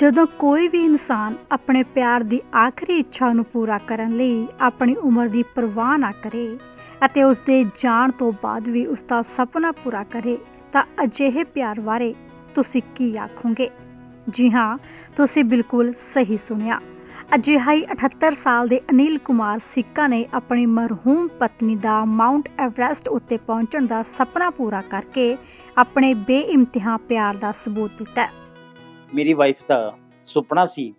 ਜਦੋਂ ਕੋਈ ਵੀ ਇਨਸਾਨ ਆਪਣੇ ਪਿਆਰ ਦੀ ਆਖਰੀ ਇੱਛਾ ਨੂੰ ਪੂਰਾ ਕਰਨ ਲਈ ਆਪਣੀ ਉਮਰ ਦੀ ਪਰਵਾਹ ਨਾ ਕਰੇ ਅਤੇ ਉਸ ਦੇ ਜਾਣ ਤੋਂ ਬਾਅਦ ਵੀ ਉਸ ਦਾ ਸੁਪਨਾ ਪੂਰਾ ਕਰੇ, ਤਾਂ ਅਜਿਹੇ ਪਿਆਰ ਬਾਰੇ ਤੁਸੀਂ ਕੀ ਆਖੋਗੇ? ਜੀ ਹਾਂ, ਤੁਸੀਂ ਬਿਲਕੁਲ ਸਹੀ ਸੁਣਿਆ। ਅਜਿਹਾ ਹੀ 78 ਸਾਲ ਦੇ ਅਨਿਲ ਕੁਮਾਰ ਸਿੱਕਾ ਨੇ ਆਪਣੀ ਮਰਹੂਮ ਪਤਨੀ ਦਾ ਮਾਊਂਟ ਐਵਰੈਸਟ ਉੱਤੇ ਪਹੁੰਚਣ ਦਾ ਸੁਪਨਾ ਪੂਰਾ ਕਰਕੇ ਆਪਣੇ ਬੇਇਮਤਹਾ ਪਿਆਰ ਦਾ ਸਬੂਤ ਦਿੱਤਾ ਮੇਰੀ ਵਾਈਫ ਦਾ ਸੁਪਨਾ ਸੀ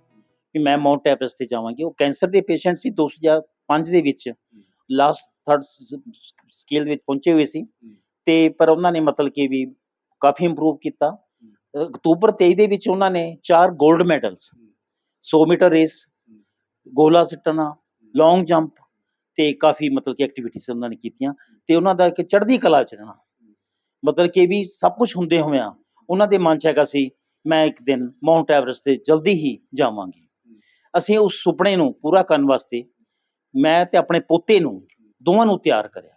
ਕਿ ਮੈਂ ਮਾਊਂਟ ਐਵਰੈਸਟ ਤੇ ਜਾਵਾਂਗੀ। ਉਹ ਕੈਂਸਰ ਦੇ ਪੇਸ਼ੈਂਟ ਸੀ 2005 ਦੇ ਵਿੱਚ। ਲਾਸਟ ਥਰਡ ਸਕੇਲ ਵਿੱਚ ਪਹੁੰਚੇ ਹੋਏ ਸੀ। ਤੇ ਪਰ ਉਹਨਾਂ ਨੇ ਮਤਲਬ ਕਿ ਵੀ ਕਾਫੀ ਇੰਪਰੂਵ ਕੀਤਾ। ਅਕਤੂਬਰ 23 ਦੇ ਵਿੱਚ ਉਹਨਾਂ ਨੇ ਚਾਰ 골ਡ ਮੈਡਲਸ 100 ਮੀਟਰ ਰੇਸ ਗੋਲਾ ਸਿੱਟਣਾ ਲੌਂਗ ਜੰਪ ਤੇ ਕਾਫੀ ਮਤਲਬ ਕਿ ਐਕਟੀਵਿਟੀਜ਼ ਉਹਨਾਂ ਨੇ ਕੀਤੀਆਂ। ਤੇ ਉਹਨਾਂ ਦਾ ਇੱਕ ਚੜ੍ਹਦੀ ਕਲਾ ਚ ਰਹਿਣਾ। ਮਤਲਬ ਕਿ ਵੀ ਸਭ ਕੁਝ ਹੁੰਦੇ ਹੋਇਆਂ ਉਹਨਾਂ ਦੇ ਮਨ ਚ ਹੈਗਾ ਸੀ ਮੈਂ ਇੱਕ ਦਿਨ ਮਾਊਂਟ ਐਵਰੈਸਟ ਤੇ ਜਲਦੀ ਹੀ ਜਾਵਾਂਗੀ। ਅਸੀਂ ਉਸ ਸੁਪਨੇ ਨੂੰ ਪੂਰਾ ਕਰਨ ਵਾਸਤੇ ਮੈਂ ਤੇ ਆਪਣੇ ਪੋਤੇ ਨੂੰ ਦੋਵਾਂ ਨੂੰ ਤਿਆਰ ਕਰਿਆ।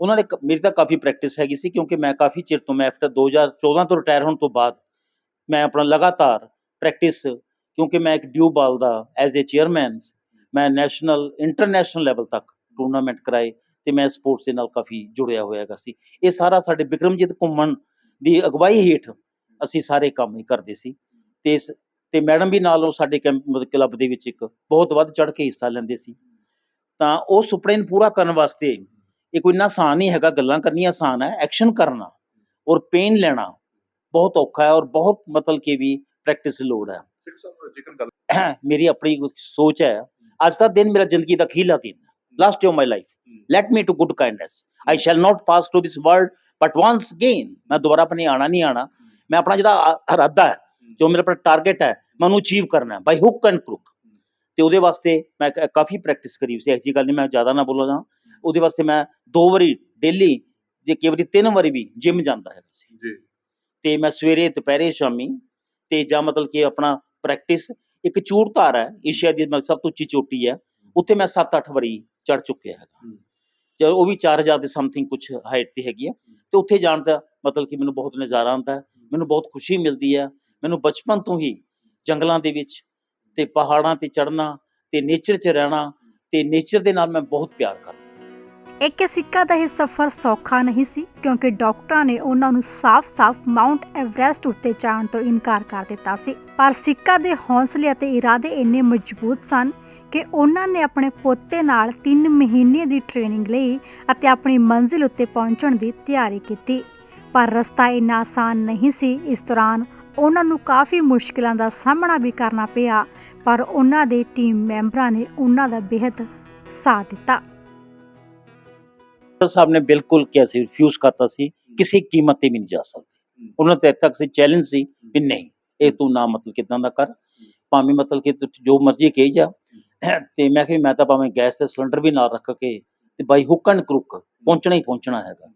ਉਹਨਾਂ ਨੇ ਕ- ਮੇਰੀ ਤਾਂ ਕਾਫੀ ਪ੍ਰੈਕਟਿਸ ਹੈਗੀ ਸੀ ਕਿਉਂਕਿ ਮੈਂ ਕਾਫੀ ਚਿਰ ਤੋਂ, ਮੈਂ ਆਫਟਰ 2014 ਤੋਂ ਰਿਟਾਇਰ ਹੋਣ ਤੋਂ ਬਾਅਦ ਮੈਂ ਆਪਣਾ ਲਗਾਤਾਰ ਪ੍ਰੈਕਟਿਸ ਕਿਉਂਕਿ ਮੈਂ ਇੱਕ ਡਿਊ ਬਾਲ ਦਾ ਐਜ਼ ਅ ਚੇਅਰਮੈਨ ਮੈਂ ਨੈਸ਼ਨਲ ਇੰਟਰਨੈਸ਼ਨਲ ਲੈਵਲ ਤੱਕ ਟੂਰਨਾਮੈਂਟ ਕਰਾਏ ਤੇ ਮੈਂ ਸਪੋਰਟਸ ਦੇ ਨਾਲ ਕਾਫੀ ਜੁੜਿਆ ਹੋਇਆ ਹੈਗਾ ਸੀ। ਇਹ ਸਾਰਾ ਸਾਡੇ ਬਿਕਰਮਜੀਤ ਘੁੰਮਣ ਦੀ ਅਗਵਾਈ ਹੇਠ ਅਸੀਂ ਸਾਰੇ ਕੰਮ ਹੀ ਕਰਦੇ ਸੀ। ਤੇ ਤੇ ਮੈਡਮ ਵੀ ਨਾਲ ਉਹ ਸਾਡੇ ਕੈਂਪ ਕਲੱਬ ਦੇ ਵਿੱਚ ਇੱਕ ਬਹੁਤ ਵੱਧ ਚੜ ਕੇ ਹਿੱਸਾ ਲੈਂਦੇ ਸੀ। ਤਾਂ ਉਹ ਸੁਪਨੇ ਨੂੰ ਪੂਰਾ ਕਰਨ ਵਾਸਤੇ ਇਹ ਕੋਈ ਇੰਨਾ ਆਸਾਨ ਨਹੀਂ ਹੈਗਾ ਗੱਲਾਂ ਕਰਨੀਆਂ ਆਸਾਨ ਹੈ ਐਕਸ਼ਨ ਕਰਨਾ ਔਰ ਪੇਨ ਲੈਣਾ ਬਹੁਤ ਔਖਾ ਹੈ ਔਰ ਬਹੁਤ ਮਤਲਬ ਕਿ ਵੀ ਪ੍ਰੈਕਟਿਸ ਲੋੜ ਹੈ। ਮੇਰੀ ਆਪਣੀ ਸੋਚ ਹੈ ਅੱਜ ਦਾ ਦਿਨ ਮੇਰਾ ਜ਼ਿੰਦਗੀ ਦਾ ਅਖੀਰਲਾ ਦਿਨ last day of my life let me do good kindness I shall not pass to this world but once again ਮੈਂ ਦੁਬਾਰਾ ਆਪਣੇ ਆਣਾ ਨਹੀਂ ਆਣਾ ਮੈਂ ਆਪਣਾ ਜਿਹੜਾ ਇਰਾਦਾ ਹੈ ਜੋ ਮੇਰਾ ਆਪਣਾ ਟਾਰਗੇਟ ਹੈ ਮੈਂ ਉਹਨੂੰ ਅਚੀਵ ਕਰਨਾ ਹੈ ਬਾਈ ਹੁੱਕ ਐਂਡ ਕ੍ਰੁਕ ਤੇ ਉਹਦੇ ਵਾਸਤੇ ਮੈਂ ਕਾਫੀ ਪ੍ਰੈਕਟਿਸ ਕਰੀ ਸੀ ਐਸੀ ਗੱਲ ਨਹੀਂ ਮੈਂ ਜ਼ਿਆਦਾ ਨਾ ਬੋਲਾਂ ਜਾਂ। ਉਹਦੇ ਵਾਸਤੇ ਮੈਂ ਦੋ ਵਾਰੀ ਡੇਲੀ ਜੇ ਕਈ ਵਾਰੀ ਤਿੰਨ ਵਾਰੀ ਵੀ ਜਿਮ ਜਾਂਦਾ ਹੈ ਸੀ। ਜੀ। ਤੇ ਮੈਂ ਸਵੇਰੇ ਦੁਪਹਿਰੇ ਸ਼ਾਮੀ ਤੇ ਜਾਂ ਮਤਲਬ ਕਿ ਆਪਣਾ ਪ੍ਰੈਕਟਿਸ ਇੱਕ ਚੂੜ ਧਾਰ ਹੈ ਏਸ਼ੀਆ ਦੀ ਸਭ ਤੋਂ ਉੱਚੀ ਚੋਟੀ ਹੈ ਉੱਥੇ ਮੈਂ 7-8 ਵਾਰੀ ਚੜ ਚੁੱਕਿਆ ਹੈਗਾ। ਹੂੰ। ਤੇ ਉਹ ਵੀ 4000 ਦੇ ਸਮਥਿੰਗ ਕੁਝ ਹਾਈਟ ਤੇ ਹੈਗੀ ਆ ਤੇ ਉੱਥੇ ਜਾਣ ਦਾ ਮਤਲਬ ਕਿ ਮੈਨੂੰ ਬਹੁਤ ਨਜ਼ਾਰਾ ਆਉਂਦਾ ਹੈ। ਮੈਨੂੰ ਬਹੁਤ ਖੁਸ਼ੀ ਮਿਲਦੀ ਹੈ ਮੈਨੂੰ ਬਚਪਨ ਤੋਂ ਹੀ ਜੰਗਲਾਂ ਦੇ ਵਿੱਚ ਤੇ ਪਹਾੜਾਂ ਤੇ ਚੜ੍ਹਨਾ ਤੇ ਨੇਚਰ 'ਚ ਰਹਿਣਾ ਤੇ ਨੇਚਰ ਦੇ ਨਾਲ ਮੈਂ ਬਹੁਤ ਪਿਆਰ ਕਰਦਾ। ਇੱਕ ਸਿੱਕਾ ਦਾ ਇਹ ਸਫ਼ਰ ਸੌਖਾ ਨਹੀਂ ਸੀ ਕਿਉਂਕਿ ਡਾਕਟਰਾਂ ਨੇ ਉਹਨਾਂ ਨੂੰ ਸਾਫ਼-ਸਾਫ਼ ਮਾਊਂਟ ਐਵਰੈਸਟ ਉੱਤੇ ਜਾਣ ਤੋਂ ਇਨਕਾਰ ਕਰ ਦਿੱਤਾ ਸੀ। ਪਰ ਸਿੱਕਾ ਦੇ ਹੌਸਲੇ ਅਤੇ ਇਰਾਦੇ ਇੰਨੇ ਮਜ਼ਬੂਤ ਸਨ ਕਿ ਉਹਨਾਂ ਨੇ ਆਪਣੇ ਪੋਤੇ ਨਾਲ 3 ਮਹੀਨੇ ਦੀ ਟ੍ਰੇਨਿੰਗ ਲਈ ਅਤੇ ਆਪਣੀ ਮੰਜ਼ਿਲ ਉੱਤੇ ਪਹੁੰਚਣ ਦੀ ਤਿਆਰੀ ਕੀਤੀ। ਪਰ ਰਸਤਾ ਇੰਨਾ ਆਸਾਨ ਨਹੀਂ ਸੀ। ਇਸ ਦੌਰਾਨ ਉਹਨਾਂ ਨੂੰ ਕਾਫੀ ਮੁਸ਼ਕਿਲਾਂ ਦਾ ਸਾਹਮਣਾ ਵੀ ਕਰਨਾ ਪਿਆ, ਪਰ ਉਹਨਾਂ ਦੇ ਟੀਮ ਮੈਂਬਰਾਂ ਨੇ ਉਹਨਾਂ ਦਾ ਬੇहद ਸਾਥ ਦਿੱਤਾ। ਡਾਕਟਰ ਸਾਹਿਬ ਨੇ ਬਿਲਕੁਲ ਕਿਹਾ ਸੀ ਰਿਫਿਊਜ਼ ਕਰਤਾ ਸੀ, ਕਿਸੇ ਕੀਮਤ ਤੇ ਵੀ ਨਹੀਂ ਜਾ ਸਕਦੀ। ਉਹਨਾਂ ਤੇ ਤੱਕ ਸੀ ਚੈਲੰਜ ਸੀ ਵੀ ਇਹ ਤੂੰ ਨਾ ਮਤਲਬ ਕਿਦਾਂ ਦਾ ਕਰ, ਭਾਵੇਂ ਮਤਲਬ ਕਿ ਤੂੰ ਜੋ ਮਰਜ਼ੀ ਕਹੀ ਜਾ। ਤੇ ਮੈਂ ਕਿਹਾ ਵੀ ਮੈਂ ਤਾਂ ਭਾਵੇਂ ਗੈਸ ਤੇ ਸਿਲੰਡਰ ਵੀ ਨਾਲ ਰੱਖ ਕੇ ਤੇ ਬਾਈ ਹੁੱਕ ਕਰੁੱਕ, ਪਹੁੰਚਣਾ ਹੀ ਪਹੁੰਚਣਾ ਹੈਗਾ।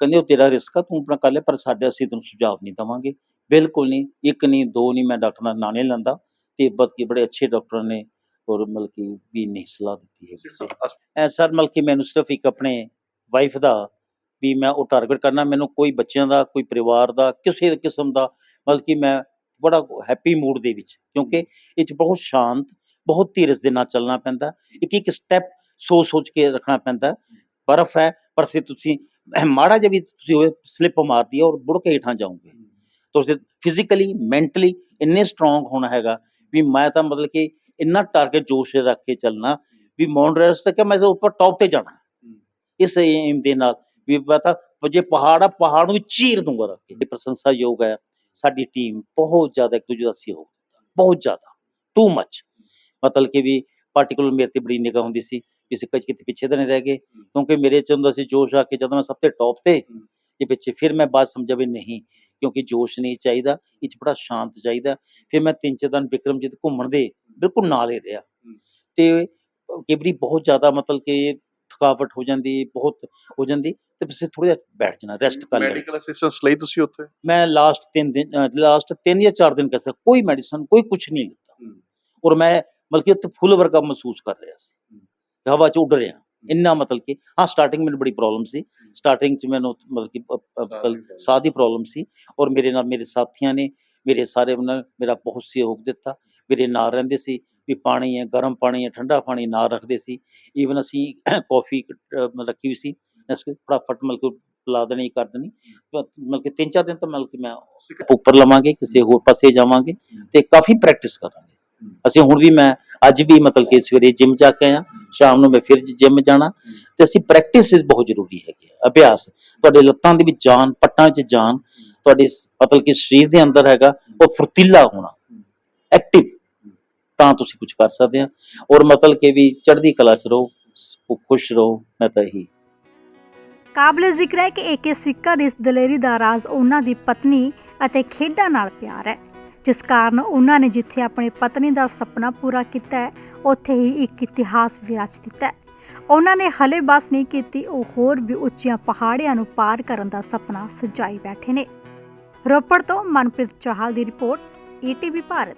ਕਹਿੰਦੇ ਉਹ ਤੇਰਾ ਰਿਸਕ ਆ ਤੂੰ ਆਪਣਾ ਕਰ ਲੈ ਪਰ ਸਾਡੇ ਅਸੀਂ ਤੈਨੂੰ ਸੁਝਾਅ ਨਹੀਂ ਦਵਾਂਗੇ। ਬਿਲਕੁਲ ਨਹੀਂ ਇੱਕ ਨਹੀਂ ਦੋ ਨਹੀਂ ਮੈਂ ਡਾਕਟਰ ਦਾ ਨਾਂ ਨਹੀਂ ਲੈਂਦਾ ਤੇ ਬਲਕਿ ਬੜੇ ਅੱਛੇ ਡਾਕਟਰ ਨੇ ਔਰ ਮਤਲਬ ਕਿ ਵੀ ਨਹੀਂ ਸਲਾਹ ਦਿੱਤੀ ਹੈ ਐ ਸਰ ਮਤਲਬ ਕਿ ਮੈਨੂੰ ਸਿਰਫ ਇੱਕ ਆਪਣੇ ਵਾਈਫ ਦਾ ਵੀ ਮੈਂ ਉਹ ਟਾਰਗੇਟ ਕਰਨਾ ਮੈਨੂੰ ਕੋਈ ਬੱਚਿਆਂ ਦਾ ਕੋਈ ਪਰਿਵਾਰ ਦਾ ਕਿਸੇ ਕਿਸਮ ਦਾ ਮਤਲਬ ਕਿ ਮੈਂ ਬੜਾ ਹੈਪੀ ਮੂਡ ਦੇ ਵਿੱਚ ਕਿਉਂਕਿ ਇਹ 'ਚ ਬਹੁਤ ਸ਼ਾਂਤ ਬਹੁਤ ਧੀਰਜ ਦੇ ਨਾਲ ਚੱਲਣਾ ਪੈਂਦਾ ਇੱਕ ਇੱਕ ਸਟੈਪ ਸੋਚ ਸੋਚ ਕੇ ਰੱਖਣਾ ਪੈਂਦਾ। ਬਰਫ਼ ਹੈ ਪਰ ਫਿਰ ਤੁਸੀਂ ਮਾੜਾ ਜਿਹਾ ਵੀ ਤੁਸੀਂ ਉਹ ਸਲਿੱਪ ਮਾਰਦੀ ਹੈ ਔਰ ਬੁੜ ਕੇ ਹੇਠਾਂ ਜਾਓਗੇ। ਤੁਸੀਂ ਫਿਜ਼ੀਕਲੀ ਮੈਂਟਲੀ ਇੰਨੇ ਸਟਰੋਂਗ ਹੋਣਾ ਹੈਗਾ ਵੀ ਮੈਂ ਤਾਂ ਮਤਲਬ ਕਿ ਇੰਨਾ ਟਾਰਗੇਟ ਜੋਸ਼ ਰੱਖ ਕੇ ਚੱਲਣਾ ਵੀ ਮਾਊਂਟ ਐਵਰੈਸਟ ਤੱਕ ਮੈਂ ਤਾਂ ਉੱਪਰ ਟੌਪ ਤੇ ਜਾਣਾ। ਇਸ ਏਮ ਦੇ ਨਾਲ ਵੀ ਪਤਾ ਜੇ ਪਹਾੜ ਆ, ਪਹਾੜ ਨੂੰ ਚੀਰ ਦੂੰਗਾ ਰੱਖ ਕੇ। ਇਹ ਪ੍ਰਸ਼ੰਸਾਯੋਗ ਹੈ। ਸਾਡੀ ਟੀਮ ਬਹੁਤ ਜ਼ਿਆਦਾ ਇੱਕ ਦੂਜੇ ਦਾ ਸਹਿਯੋਗ ਬਹੁਤ ਜ਼ਿਆਦਾ। ਟੂ ਮੱਚ ਮਤਲਬ ਕਿ ਵੀ ਪਾਰਟਿਕੂਲਰ ਮੇਰੇ ਤੇ ਬੜੀ ਨਿਗਾਹ ਹੁੰਦੀ ਸੀ। ਕਿਸੇ ਕੁਝ ਕਿਤੇ ਪਿੱਛੇ ਤਾਂ ਨਹੀਂ ਰਹਿ ਗਏ। ਕਿਉਂਕਿ ਮੇਰੇ ਚ ਹੁੰਦਾ ਸੀ ਜੋਸ਼ ਆ ਕੇ ਜਦੋਂ ਮੈਂ ਸਭ ਤੋਂ ਟੌਪ ਤੇ ਤੇ ਪਿੱਛੇ ਫਿਰ ਮੈਂ ਬਾਤ ਸਮਝਿਆ ਵੀ ਨਹੀਂ ਕਿਉਂਕਿ ਜੋਸ਼ ਨਹੀਂ ਚਾਹੀਦਾ ਇਹ 'ਚ ਬੜਾ ਸ਼ਾਂਤ ਚਾਹੀਦਾ। ਫਿਰ ਮੈਂ ਤਿੰਨ ਚਾਰ ਦਿਨ ਵਿਕਰਮਜੀਤ ਘੁੰਮਣ ਦੇ ਬਿਲਕੁਲ ਨਾਲ ਹੀ ਰਿਹਾ। ਤੇ ਕਈ ਵਾਰੀ ਬਹੁਤ ਜ਼ਿਆਦਾ ਮਤਲਬ ਕਿ ਥਕਾਵਟ ਹੋ ਜਾਂਦੀ ਬਹੁਤ ਹੋ ਜਾਂਦੀ ਤੇ ਫਿਰ ਥੋੜਾ ਜਿਹਾ ਬੈਠ ਜਾਣਾ ਰੈਸਟ ਕਰ ਲੈਣਾ। ਮੈਡੀਕਲ ਅਸਿਸਟੈਂਸ ਲਈ ਤੁਸੀਂ ਉੱਥੇ? ਮੈਂ ਲਾਸਟ 3 ਦਿਨ ਲਾਸਟ 3 ਜਾਂ 4 ਦਿਨ ਸਕਦਾ ਕੋਈ ਮੈਡੀਸਨ ਕੋਈ ਕੁਝ ਨਹੀਂ ਲਿੱਤਾ। ਔਰ ਮੈਂ ਬਲਕਿ ਉੱਥੇ ਫੁੱਲ ਵਰਗਾ ਮਹਿਸੂਸ ਕਰ ਰਿਹਾ ਸੀ। ਹਵਾ 'ਚ ਉੱਡ ਰਿਹਾ। ਇੰਨਾ ਮਤਲਬ ਕਿ ਹਾਂ ਸਟਾਰਟਿੰਗ ਮੈਨੂੰ ਬੜੀ ਪ੍ਰੋਬਲਮ ਸੀ। ਸਟਾਰਟਿੰਗ 'ਚ ਮੈਨੂੰ ਮਤਲਬ ਕਿ ਸਾਹ ਦੀ ਪ੍ਰੋਬਲਮ ਸੀ ਔਰ ਮੇਰੇ ਨਾਲ ਮੇਰੇ ਸਾਥੀਆਂ ਨੇ ਮੇਰੇ ਸਾਰੇ ਉਹਨਾਂ ਮੇਰਾ ਬਹੁਤ ਸਹਿਯੋਗ ਦਿੱਤਾ। ਮੇਰੇ ਨਾਲ ਰਹਿੰਦੇ ਸੀ ਵੀ ਪਾਣੀ ਹੈ ਗਰਮ ਪਾਣੀ ਹੈ ਠੰਡਾ ਪਾਣੀ ਨਾਲ ਰੱਖਦੇ ਸੀ। ਈਵਨ ਅਸੀਂ ਕੌਫੀ ਮਤਲਬ ਰੱਖੀ ਵੀ ਸੀ। ਇਸ ਫਟਾਫਟ ਮਤਲਬ ਕਿ ਪਿਲਾ ਦੇਣੀ ਕਰ ਦੇਣੀ। ਮਤਲਬ ਕਿ ਤਿੰਨ ਚਾਰ ਦਿਨ ਤਾਂ ਮਤਲਬ ਕਿ ਮੈਂ ਉੱਪਰ ਲਵਾਂਗੇ ਕਿਸੇ ਹੋਰ ਪਾਸੇ ਜਾਵਾਂਗੇ ਤੇ ਕਾਫੀ ਪ੍ਰੈਕਟਿਸ ਕਰਾਂਗੇ। ਅਸੀਂ ਹੁਣ ਵੀ ਮੈਂ ਅੱਜ ਵੀ ਮਤਲਬ ਕਿ ਸਵੇਰੇ ਜਿਮ ਜਾ ਕੇ ਆਇਆ, ਸ਼ਾਮ ਨੂੰ ਮੈਂ ਫਿਰ ਜਿਮ ਜਾਣਾ ਤੇ ਅਸੀਂ ਪ੍ਰੈਕਟਿਸ ਬਹੁਤ ਜ਼ਰੂਰੀ ਹੈਗੀ ਹੈ, ਅਭਿਆਸ। ਤੁਹਾਡੇ ਲੱਤਾਂ ਦੇ ਵਿੱਚ ਜਾਨ, ਪੱਟਾਂ 'ਚ ਜਾਨ, ਤੁਹਾਡੇ ਮਤਲਬ ਕਿ ਸਰੀਰ ਦੇ ਅੰਦਰ ਹੈਗਾ, ਉਹ ਫੁਰਤੀਲਾ ਹੋਣਾ ਐਕਟਿਵ ਤਾਂ ਤੁਸੀਂ ਕੁਝ ਕਰ ਸਕਦੇ ਆ। ਔਰ ਮਤਲਬ ਕਿ ਵੀ ਚੜ੍ਹਦੀ ਕਲਾ 'ਚ ਰਹੋ, ਸ- ਖੁਸ਼ ਰਹੋ, ਮੈਂ ਤਾਂ ਇਹੀ। ਕਾਬਲੇ ਜ਼ਿਕਰ ਹੈ ਕਿ ਏਕੇ ਸਿੱਕਾ ਦੀ ਇਸ ਦਲੇਰੀ ਦਾ ਰਾਜ਼ ਉਹਨਾਂ ਦੀ ਪਤਨੀ ਅਤੇ ਖੇਡਾਂ ਨਾਲ ਪਿਆਰ ਹੈ। ਜਿਸ ਕਾਰਨ ਉਹਨਾਂ ਨੇ ਜਿੱਥੇ ਆਪਣੀ ਪਤਨੀ ਦਾ ਸੁਪਨਾ ਪੂਰਾ ਕੀਤਾ ਹੈ, ਉੱਥੇ ਹੀ ਇੱਕ ਇਤਿਹਾਸ ਵੀ ਰਚ ਦਿੱਤਾ ਹੈ। ਉਹਨਾਂ ਨੇ ਹਲੇ ਬਸ ਨਹੀਂ ਕੀਤੀ, ਉਹ ਹੋਰ ਵੀ ਉੱਚੀਆਂ ਪਹਾੜੀਆਂ ਨੂੰ ਪਾਰ ਕਰਨ ਦਾ ਸੁਪਨਾ ਸਜਾਈ ਬੈਠੇ ਨੇ। ਰੋਪੜ ਤੋਂ ਮਨਪ੍ਰੀਤ ਚਾਹਲ ਦੀ ਰਿਪੋਰਟ ਈਟੀਵੀ ਭਾਰਤ।